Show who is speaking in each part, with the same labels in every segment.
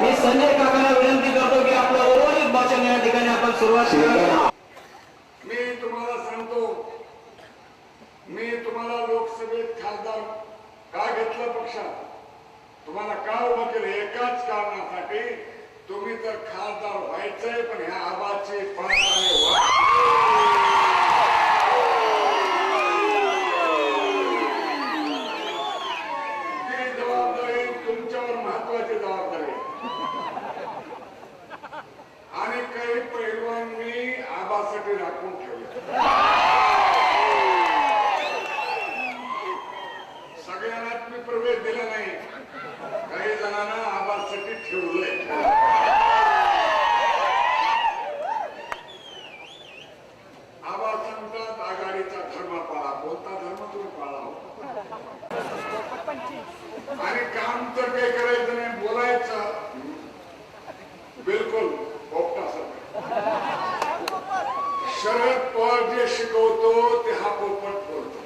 Speaker 1: मी संजय काकाला
Speaker 2: मी तुम्हाला सांगतो मी तुम्हाला लोकसभेत खासदार का घेतलं पक्षात? तुम्हाला का उभं केलं? एकाच कारणासाठी तुम्ही तर खासदार व्हायचंय पण ह्या आबाचे पाठ आबासाठी राखून ठेवले सगळ्यांनाच मी प्रवेश दिला नाही. काही जणांना आबासाठी ठेवलंय. आबा सांगतात आघाडीचा धर्म पाळा. कोणता धर्म तुम्ही पाळा. आणि काम तर काही करायचं नाही. शरद पवार जे शिकवतो ते हा पोपट बोलतो.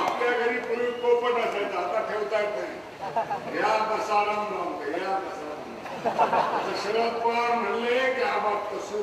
Speaker 2: आपल्या घरी पूर्वी पोपट असायचा आता ठेवता येत नाही. या बसाराम राम या बसाराम शरद पवार म्हणले की आबा कसं